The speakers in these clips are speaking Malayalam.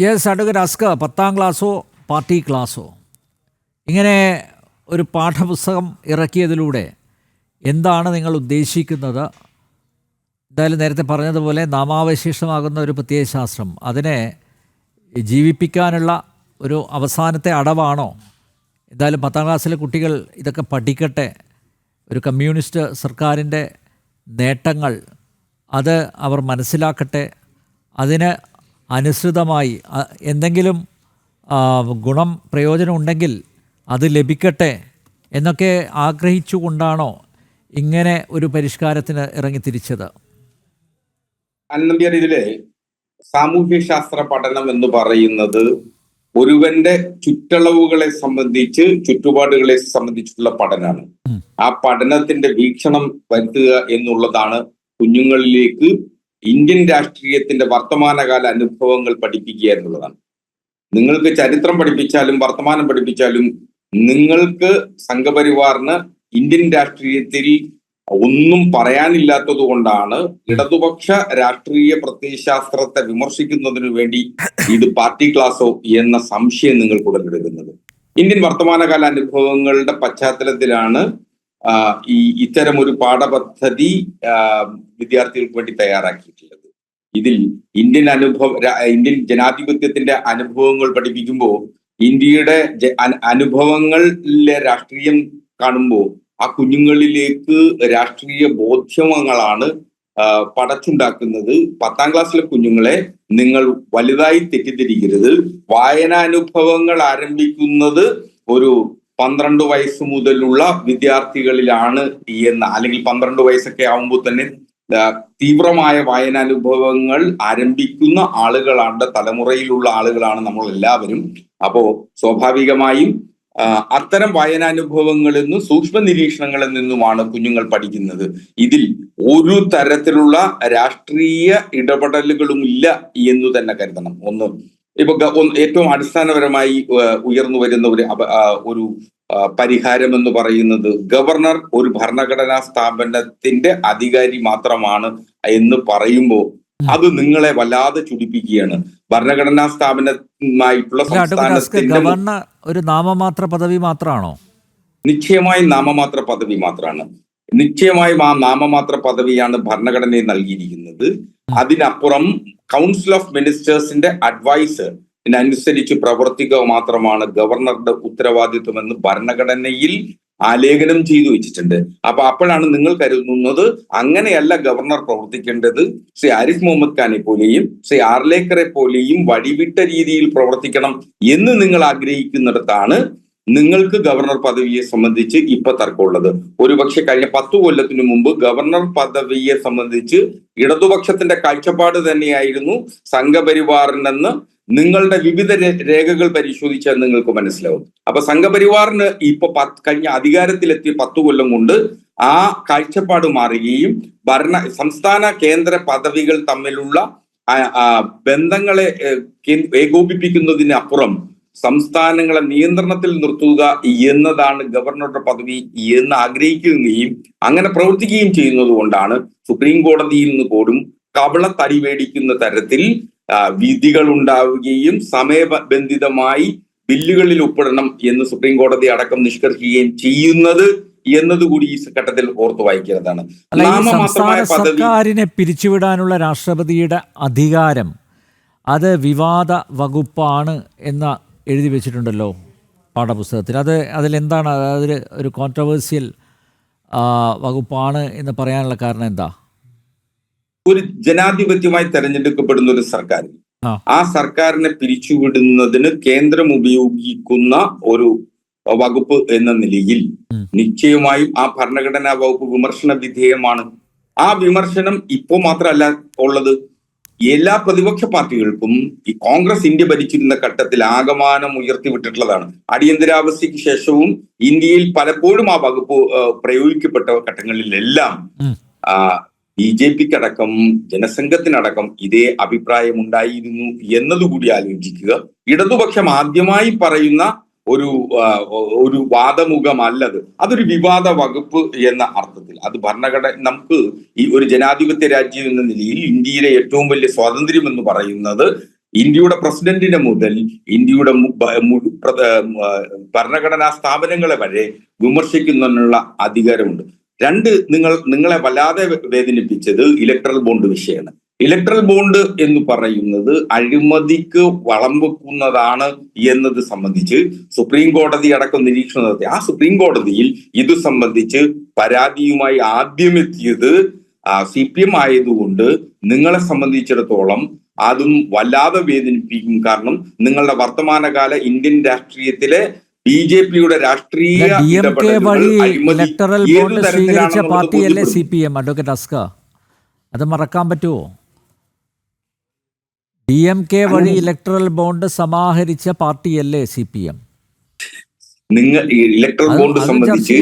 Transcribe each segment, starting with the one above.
യെസ് അഡ്വക്കേറ്റ് അസ്ക പത്താം ക്ലാസ്സോ പാർട്ടി ക്ലാസ്സോ. ഇങ്ങനെ ഒരു പാഠപുസ്തകം ഇറക്കിയതിലൂടെ എന്താണ് നിങ്ങൾ ഉദ്ദേശിക്കുന്നത്? എന്തായാലും നേരത്തെ പറഞ്ഞതുപോലെ നാമാവശേഷമാകുന്ന ഒരു പ്രത്യയശാസ്ത്രം അതിനെ ജീവിപ്പിക്കാനുള്ള ഒരു അവസാനത്തെ അടവാണോ? എന്തായാലും പത്താം ക്ലാസ്സിലെ കുട്ടികൾ ഇതൊക്കെ പഠിക്കട്ടെ. ഒരു കമ്മ്യൂണിസ്റ്റ് സർക്കാരിന്റെ നേട്ടങ്ങൾ അത് അവർ മനസ്സിലാക്കട്ടെ. അതിന് അനുസൃതമായി എന്തെങ്കിലും ഗുണം പ്രയോജനം ഉണ്ടെങ്കിൽ അത് ലഭിക്കട്ടെ എന്നൊക്കെ ആഗ്രഹിച്ചുകൊണ്ടാണോ ഇങ്ങനെ ഒരു പരിഷ്കാരത്തിന് ഇറങ്ങിത്തിരിച്ചത്? അന്നമ്പ്യാർ ഇതിലെ സാമൂഹ്യ ശാസ്ത്ര പഠനം എന്ന് പറയുന്നത് ഒരുവന്റെ ചുറ്റളവുകളെ സംബന്ധിച്ച് ചുറ്റുപാടുകളെ സംബന്ധിച്ചുള്ള പഠനമാണ്. ആ പഠനത്തിന്റെ വീക്ഷണം വരുത്തുക എന്നുള്ളതാണ് കുഞ്ഞുങ്ങളിലേക്ക് ഇന്ത്യൻ രാഷ്ട്രീയത്തിന്റെ വർത്തമാനകാല അനുഭവങ്ങൾ പഠിപ്പിക്കുക എന്നുള്ളതാണ്. നിങ്ങൾക്ക് ചരിത്രം പഠിപ്പിച്ചാലും വർത്തമാനം പഠിപ്പിച്ചാലും നിങ്ങൾക്ക് സംഘപരിവാറിന് ഇന്ത്യൻ രാഷ്ട്രീയത്തിൽ ഒന്നും പറയാനില്ലാത്തത് കൊണ്ടാണ് ഇടതുപക്ഷ രാഷ്ട്രീയ പ്രത്യയശാസ്ത്രത്തെ വിമർശിക്കുന്നതിനു വേണ്ടി ഇത് പാർട്ടി ക്ലാസോ എന്ന സംശയം നിങ്ങൾ ഉടലെടുക്കുന്നത്. ഇന്ത്യൻ വർത്തമാനകാല അനുഭവങ്ങളുടെ പശ്ചാത്തലത്തിലാണ് ഈ ഇത്തരം ഒരു പാഠപദ്ധതി വിദ്യാർത്ഥികൾക്ക് വേണ്ടി തയ്യാറാക്കിയിട്ടുള്ളത്. ഇതിൽ ഇന്ത്യൻ അനുഭവ ഇന്ത്യൻ ജനാധിപത്യത്തിന്റെ അനുഭവങ്ങൾ പഠിപ്പിക്കുമ്പോൾ ഇന്ത്യയുടെ അനുഭവങ്ങളിലെ രാഷ്ട്രീയം കാണുമ്പോൾ ആ കുഞ്ഞുങ്ങളിലേക്ക് രാഷ്ട്രീയ ബോധ്യമങ്ങളാണ് ആ, പടച്ചുണ്ടാക്കുന്നത്. പത്താം ക്ലാസ്സിലെ കുഞ്ഞുങ്ങളെ നിങ്ങൾ വലുതായി തെറ്റിദ്ധരിക്കരുത്. വായനാനുഭവങ്ങൾ ആരംഭിക്കുന്നത് ഒരു പന്ത്രണ്ട് വയസ്സ് മുതലുള്ള വിദ്യാർത്ഥികളിലാണ് എന്ന് അല്ലെങ്കിൽ പന്ത്രണ്ട് വയസ്സൊക്കെ ആവുമ്പോൾ തന്നെ തീവ്രമായ വായനാനുഭവങ്ങൾ ആരംഭിക്കുന്ന ആളുകളാണ് തലമുറയിലുള്ള ആളുകളാണ് നമ്മൾ എല്ലാവരും അപ്പോ സ്വാഭാവികമായും അത്തരം വായനാനുഭവങ്ങളിൽ നിന്നും സൂക്ഷ്മ നിരീക്ഷണങ്ങളിൽ നിന്നുമാണ് കുഞ്ഞുങ്ങൾ പഠിക്കുന്നത്. ഇതിൽ ഒരു തരത്തിലുള്ള രാഷ്ട്രീയ ഇടപെടലുകളും ഇല്ല എന്ന് തന്നെ കരുതണം. ഒന്ന് ഇപ്പൊ ഏറ്റവും അടിസ്ഥാനപരമായി ഉയർന്നു വരുന്ന ഒരു ഒരു പരിഹാരം എന്ന് പറയുന്നത് ഗവർണർ ഒരു ഭരണഘടനാ സ്ഥാപനത്തിന്റെ അധികാരി മാത്രമാണ് എന്ന് പറയുമ്പോൾ അത് നിങ്ങളെ വല്ലാതെ ചുടിപ്പിക്കുകയാണ്. ഭരണഘടനാ സ്ഥാപനമായിട്ടുള്ള സംസ്ഥാനത്തിന്റെ ഒരു നാമമാത്ര പദവി മാത്രമാണോ? നിശ്ചയമായും നാമമാത്ര പദവി മാത്രമാണ്. നിശ്ചയമായും ആ നാമമാത്ര പദവിയാണ് ഭരണഘടനയിൽ നൽകിയിരിക്കുന്നത്. അതിനപ്പുറം കൗൺസിൽ ഓഫ് മിനിസ്റ്റേഴ്സിന്റെ അഡ്വൈസ് അനുസരിച്ച് പ്രവർത്തിക്കുക മാത്രമാണ് ഗവർണറുടെ ഉത്തരവാദിത്വമെന്ന് ഭരണഘടനയിൽ ആലേഖനം ചെയ്തു വെച്ചിട്ടുണ്ട്. അപ്പൊ അപ്പോഴാണ് നിങ്ങൾ കരുതുന്നത് അങ്ങനെയല്ല ഗവർണർ പ്രവർത്തിക്കേണ്ടത്. ശ്രീ ആരിഫ് മുഹമ്മദ് ഖാനെ പോലെയും ശ്രീ ആർലേക്കറെ പോലെയും വഴിവിട്ട രീതിയിൽ പ്രവർത്തിക്കണം എന്ന് നിങ്ങൾ ആഗ്രഹിക്കുന്നിടത്താണ് നിങ്ങൾക്ക് ഗവർണർ പദവിയെ സംബന്ധിച്ച് ഇപ്പൊ തർക്കമുള്ളത്. ഒരുപക്ഷെ കഴിഞ്ഞ പത്തു കൊല്ലത്തിനു മുമ്പ് ഗവർണർ പദവിയെ സംബന്ധിച്ച് ഇടതുപക്ഷത്തിന്റെ കാഴ്ചപ്പാട് തന്നെയായിരുന്നു സംഘപരിവാറിനെന്ന് നിങ്ങളുടെ വിവിധ രേഖകൾ പരിശോധിച്ചാൽ നിങ്ങൾക്ക് മനസ്സിലാവും. അപ്പൊ സംഘപരിവാറിന് ഇപ്പൊ കഴിഞ്ഞ അധികാരത്തിലെത്തിയ പത്തു കൊല്ലം കൊണ്ട് ആ കാഴ്ചപ്പാട് മാറുകയും ഭരണ സംസ്ഥാന കേന്ദ്ര പദവികൾ തമ്മിലുള്ള ബന്ധങ്ങളെ ഏകോപിപ്പിക്കുന്നതിനപ്പുറം സംസ്ഥാനങ്ങളെ നിയന്ത്രണത്തിൽ നിർത്തുക എന്നതാണ് ഗവർണറുടെ പദവി എന്ന് ആഗ്രഹിക്കുകയും അങ്ങനെ പ്രവർത്തിക്കുകയും ചെയ്യുന്നത് കൊണ്ടാണ് സുപ്രീം കോടതിയിൽ നിന്ന് പോലും കവളത്തടി മേടിക്കുന്ന തരത്തിൽ വിധികൾ ഉണ്ടാവുകയും സമയബന്ധിതമായി ബില്ലുകളിൽ ഒപ്പിടണം എന്ന് സുപ്രീം കോടതി അടക്കം നിഷ്കർഷിക്കുകയും ചെയ്യുന്നത് എന്നതുകൂടി ഈ ഘട്ടത്തിൽ ഓർത്തു വായിക്കുന്നതാണ് നാമമാത്രമായ സർക്കാരിനെ പിരിച്ചുവിടാനുള്ള രാഷ്ട്രപതിയുടെ അധികാരം അത് വിവാദ വകുപ്പാണ് എന്ന് എഴുതി വെച്ചിട്ടുണ്ടല്ലോ പാഠപുസ്തകത്തിൽ. അത് അതിലെന്താണ്? അതായത് ഒരു കോൺട്രവേഴ്സ്യൽ വകുപ്പാണ് എന്ന് പറയാനുള്ള കാരണം എന്താ? ഒരു ജനാധിപത്യമായി തെരഞ്ഞെടുക്കപ്പെടുന്ന ഒരു സർക്കാർ. ആ. സർക്കാരിനെ പിരിച്ചുവിടുന്നതിന് കേന്ദ്രം ഉപയോഗിക്കുന്ന ഒരു വകുപ്പ് എന്ന നിലയിൽ. നിശ്ചയമായും ആ ഭരണഘടനാ വകുപ്പ് വിമർശന വിധേയമാണ്. ആ വിമർശനം ഇപ്പോ മാത്രമല്ല ഉള്ളത്. എല്ലാ പ്രതിപക്ഷ പാർട്ടികൾക്കും ഈ കോൺഗ്രസ് ഇന്ത്യ ഭരിച്ചിരുന്ന ഘട്ടത്തിൽ ആകമാനം ഉയർത്തിവിട്ടിട്ടുള്ളതാണ്. അടിയന്തരാവസ്ഥയ്ക്ക് ശേഷവും ഇന്ത്യയിൽ പലപ്പോഴും ആ വകുപ്പ് പ്രയോഗിക്കപ്പെട്ട ഘട്ടങ്ങളിലെല്ലാം ബി ജെ പിക്ക് അടക്കം ജനസംഘത്തിനടക്കം ഇതേ അഭിപ്രായം ഉണ്ടായിരുന്നു എന്നതുകൂടി ആലോചിക്കുക. ഇടതുപക്ഷം ആദ്യമായി പറയുന്ന ഒരു ഒരു വാദമുഖമല്ലത്. അതൊരു വിവാദ വകുപ്പ് എന്ന അർത്ഥത്തിൽ. അത് ഭരണഘടന നമുക്ക് ഈ ഒരു ജനാധിപത്യ രാജ്യം എന്ന നിലയിൽ ഇന്ത്യയിലെ ഏറ്റവും വലിയ സ്വാതന്ത്ര്യം എന്ന് പറയുന്നത് ഇന്ത്യയുടെ പ്രസിഡന്റിനെ മുതൽ ഇന്ത്യയുടെ ഭരണഘടനാ സ്ഥാപനങ്ങളെ വരെ വിമർശിക്കുന്നതിനുള്ള അധികാരമുണ്ട്. രണ്ട് നിങ്ങൾ നിങ്ങളെ വല്ലാതെ വേദനിപ്പിച്ചത് ഇലക്ട്രൽ ബോണ്ട് വിഷയമാണ്. ഇലക്ട്രൽ ബോണ്ട് എന്ന് പറയുന്നത് അഴിമതിക്ക് വളം വെക്കുന്നതാണ് എന്നത് സംബന്ധിച്ച് സുപ്രീം കോടതി അടക്കം നിരീക്ഷണം നടത്തി. ആ സുപ്രീം കോടതിയിൽ ഇത് സംബന്ധിച്ച് പരാതിയുമായി ആദ്യം എത്തിയത് സി പി എം ആയതുകൊണ്ട് നിങ്ങളെ സംബന്ധിച്ചിടത്തോളം അതും വല്ലാതെ വേദനിപ്പിക്കും. കാരണം നിങ്ങളുടെ വർത്തമാനകാല ഇന്ത്യൻ രാഷ്ട്രീയത്തിലെ ബി ജെ പിയുടെ രാഷ്ട്രീയ ഇലക്ടറൽ ബോണ്ട് സ്വീകരിച്ച പാർട്ടിയല്ലേ സി പി എം? അഡ്വക്കേറ്റ് അസ്ക അത് മറക്കാൻ പറ്റുമോ ഡി എം കെ വഴി ഇലക്ട്രൽ ബോണ്ട് സമാഹരിച്ച പാർട്ടിയല്ലേ സി പി എം? നിങ്ങൾ ഇലക്ട്രൽ ബോണ്ട് സംബന്ധിച്ച്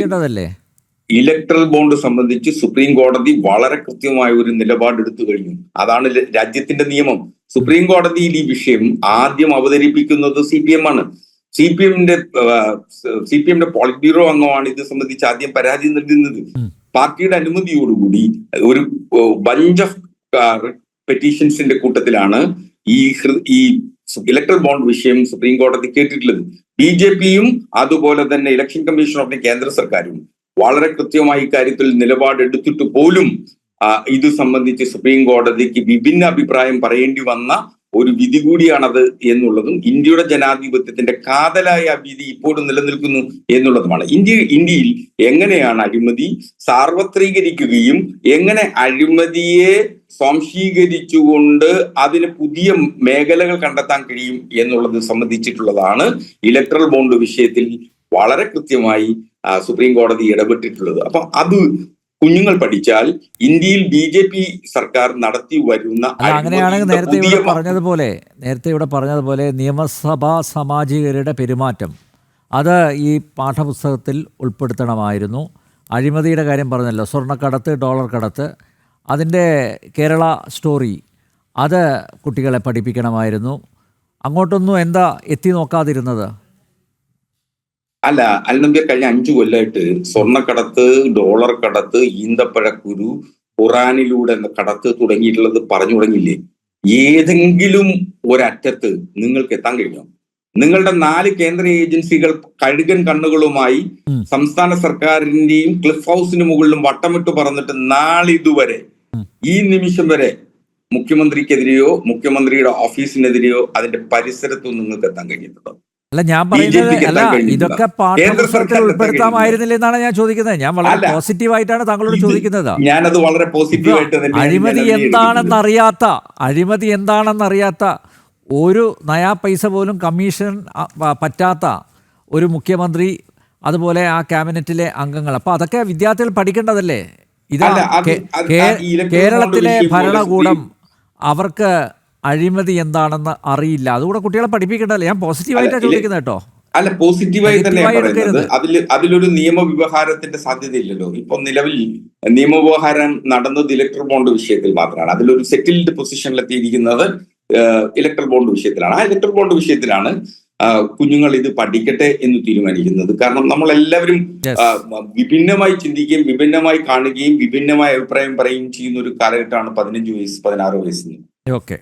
ഇലക്ട്രൽ ബോണ്ട് സംബന്ധിച്ച് സുപ്രീം കോടതി വളരെ കൃത്യമായ ഒരു നിലപാടെടുത്തു കഴിഞ്ഞു. അതാണ് രാജ്യത്തിന്റെ നിയമം. സുപ്രീം കോടതിയിൽ ഈ വിഷയം ആദ്യം അവതരിപ്പിക്കുന്നത് സി പി എം ആണ്. സി പി എമ്മിന്റെ സി പി എമ്മിന്റെ പോളിറ്റ് ബ്യൂറോ അംഗമാണ് ഇത് സംബന്ധിച്ച് ആദ്യം പരാതി നൽകുന്നത്. പാർട്ടിയുടെ അനുമതിയോടുകൂടി ഒരു ബഞ്ച് ഓഫ് പെറ്റീഷൻസിന്റെ കൂട്ടത്തിലാണ് ഈ ഈ ഇലക്ട്രൽ ബോണ്ട് വിഷയം സുപ്രീം കോടതി കേട്ടിട്ടുള്ളത് ബി ജെ പിയും അതുപോലെ തന്നെ ഇലക്ഷൻ കമ്മീഷൻ ഓഫ് കേന്ദ്ര സർക്കാരും വളരെ കൃത്യമായി ഇക്കാര്യത്തിൽ നിലപാടെടുത്തിട്ട് പോലും ഇത് സംബന്ധിച്ച് സുപ്രീം കോടതിക്ക് വിഭിന്ന അഭിപ്രായം പറയേണ്ടി വന്ന ഒരു വിധി കൂടിയാണത് എന്നുള്ളതും ഇന്ത്യയുടെ ജനാധിപത്യത്തിന്റെ കാതലായ വിധി ഇപ്പോഴും നിലനിൽക്കുന്നു എന്നുള്ളതുമാണ്. ഇന്ത്യ ഇന്ത്യയിൽ എങ്ങനെയാണ് അഴിമതി സാർവത്രീകരിക്കുകയും എങ്ങനെ അഴിമതിയെ സ്വാംശീകരിച്ചുകൊണ്ട് അതിന് പുതിയ മേഖലകൾ കണ്ടെത്താൻ കഴിയും എന്നുള്ളത് സംബന്ധിച്ചിട്ടുള്ളതാണ് ഇലക്ട്രൽ ബോണ്ട് വിഷയത്തിൽ വളരെ കൃത്യമായി സുപ്രീം കോടതി ഇടപെട്ടിട്ടുള്ളത്. അപ്പൊ അത് കുഞ്ഞുങ്ങൾ പഠിച്ചാൽ ഇന്ത്യയിൽ ബി ജെ പി സർക്കാർ നടത്തി വരുന്ന അങ്ങനെയാണെങ്കിൽ നേരത്തെ ഇവിടെ പറഞ്ഞതുപോലെ നേരത്തെ ഇവിടെ പറഞ്ഞതുപോലെ നിയമസഭാ സാമാജികരുടെ പെരുമാറ്റം. അത് ഈ പാഠപുസ്തകത്തിൽ ഉൾപ്പെടുത്തണമായിരുന്നു. അഴിമതിയുടെ കാര്യം പറഞ്ഞല്ലോ സ്വർണക്കടത്ത് ഡോളർ കടത്ത് അതിന്റെ കേരള സ്റ്റോറി അത് കുട്ടികളെ പഠിപ്പിക്കണമായിരുന്നു. അങ്ങോട്ടൊന്നും എന്താ എത്തി നോക്കാതിരുന്നത്? അല്ല അൽനമ്പ്യ കഴിഞ്ഞ അഞ്ചു കൊല്ലമായിട്ട് സ്വർണക്കടത്ത് ഡോളർ കടത്ത് ഈന്തപ്പഴക്കുരു ഖുറാനിലൂടെ കടത്ത് തുടങ്ങിയിട്ടുള്ളത് പറഞ്ഞു തുടങ്ങിയില്ലേ? ഏതെങ്കിലും ഒരറ്റത്ത് നിങ്ങൾക്ക് എത്താൻ കഴിഞ്ഞോ? നിങ്ങളുടെ നാല് കേന്ദ്ര ഏജൻസികൾ കഴുകൻ കണ്ണുകളുമായി സംസ്ഥാന സർക്കാരിന്റെയും ക്ലിഫ് ഹൗസിന് മുകളിലും വട്ടമിട്ട് പറഞ്ഞിട്ട് നാളിതുവരെ. ഈ നിമിഷം വരെ മുഖ്യമന്ത്രിക്കെതിരെയോ മുഖ്യമന്ത്രിയുടെ ഓഫീസിനെതിരെയോ അതിന്റെ പരിസരത്തും നിങ്ങൾക്ക് എത്താൻ കഴിഞ്ഞിട്ടുണ്ടോ? അല്ല ഞാൻ പറയുന്നത് അല്ല ഇതൊക്കെ പാഠപുസ്തകത്തിൽ ഉൾപ്പെടുത്താമായിരുന്നില്ല എന്നാണ് ഞാൻ ചോദിക്കുന്നത്. ഞാൻ വളരെ പോസിറ്റീവ് ആയിട്ടാണ് താങ്കളോട് ചോദിക്കുന്നത്. ഞാനത് വളരെ പോസിറ്റീവായിട്ട് അഴിമതി എന്താണെന്നറിയാത്ത അഴിമതി എന്താണെന്നറിയാത്ത ഒരു നയാ പൈസ പോലും കമ്മീഷൻ പറ്റാത്ത ഒരു മുഖ്യമന്ത്രി അതുപോലെ ആ ക്യാബിനറ്റിലെ അംഗങ്ങൾ. അപ്പൊ അതൊക്കെ വിദ്യാർത്ഥികൾ പഠിക്കേണ്ടതല്ലേ? ഇതാ അല്ല, അത് കേ- അത് കേ- ആ ഈ electoral bond കേരളത്തിലെ ഭരണകൂടം അവർക്ക് അഴിമതി എന്താണെന്ന് അറിയില്ല. അതുകൂടെ കുട്ടികളെ പഠിപ്പിക്കേണ്ടതല്ലേ ഞാൻ പോസിറ്റീവായിട്ടാണ് ചോദിക്കുന്നത് കേട്ടോ. അല്ല പോസിറ്റീവായി തന്നെ പറയുന്നത്. അതിൽ അതിൽ അതിലൊരു നിയമവ്യവഹാരത്തിന്റെ സാധ്യതയില്ലല്ലോ. ഇപ്പൊ നിലവിൽ നിയമവ്യവഹാരം നടന്നത് ഇലക്ട്രൽ ബോണ്ട് വിഷയത്തിൽ മാത്രമാണ്. അതിലൊരു സെറ്റിൽഡ് പൊസിഷനിലെത്തിയിരിക്കുന്നത് ഇലക്ട്രൽ ബോണ്ട് വിഷയത്തിലാണ്. ആ ഇലക്ട്രൽ ബോണ്ട് വിഷയത്തിലാണ് കുഞ്ഞുങ്ങൾ ഇത് പഠിക്കട്ടെ എന്ന് തീരുമാനിക്കുന്നത്. കാരണം നമ്മൾ എല്ലാവരും വിഭിന്നമായി ചിന്തിക്കുകയും വിഭിന്നമായി കാണുകയും വിഭിന്നമായ അഭിപ്രായം പറയുകയും ചെയ്യുന്ന ഒരു കാലഘട്ടമാണ് പതിനഞ്ച് വയസ്സ് പതിനാറ് വയസ്സിന്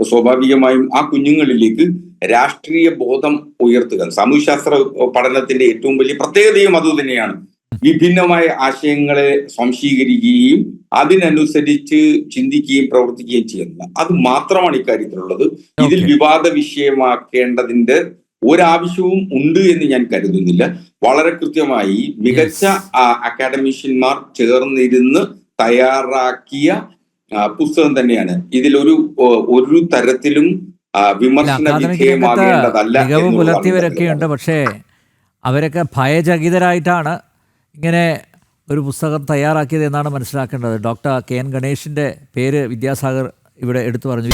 സ്വാഭാവികമായും ആ കുഞ്ഞുങ്ങളിലേക്ക് രാഷ്ട്രീയ ബോധം ഉയർത്തുക. സാമൂഹ്യശാസ്ത്ര പഠനത്തിന്റെ ഏറ്റവും വലിയ പ്രത്യേകതയും അതുതന്നെയാണ് വിഭിന്നമായ ആശയങ്ങളെ സ്വാംശീകരിക്കുകയും അതിനനുസരിച്ച് ചിന്തിക്കുകയും പ്രവർത്തിക്കുകയും ചെയ്യുന്നത് അത് മാത്രമാണ് ഇക്കാര്യത്തിലുള്ളത്. ഇതിൽ വിവാദ വിഷയമാക്കേണ്ടതിന്റെ ഒരാവശ്യവും ഉണ്ട് എന്ന് ഞാൻ കരുതുന്നില്ല. വളരെ കൃത്യമായി മികച്ച അക്കാഡമിഷ്യന്മാർ ചേർന്നിരുന്ന് തയ്യാറാക്കിയ പുസ്തകം തന്നെയാണ്. ഇതിലൊരു ഒരു തരത്തിലും വിമർശന അക്കാദമിക് രംഗത്ത് വിധേയമാകേണ്ടതല്ല മികവ് എന്നുള്ളതാണ് പുലർത്തിയവരൊക്കെ എന്റെ ഉണ്ട് പക്ഷേ അവരൊക്കെ ഭയചകിതരായിട്ടാണ് ഇങ്ങനെ ഒരു പുസ്തകം തയ്യാറാക്കിയത് എന്നാണ് മനസ്സിലാക്കേണ്ടത്. ഡോക്ടർ കെ എൻ ഗണേഷിന്റെ പേര് വിദ്യാസാഗർ ഇവിടെ എടുത്തു പറഞ്ഞു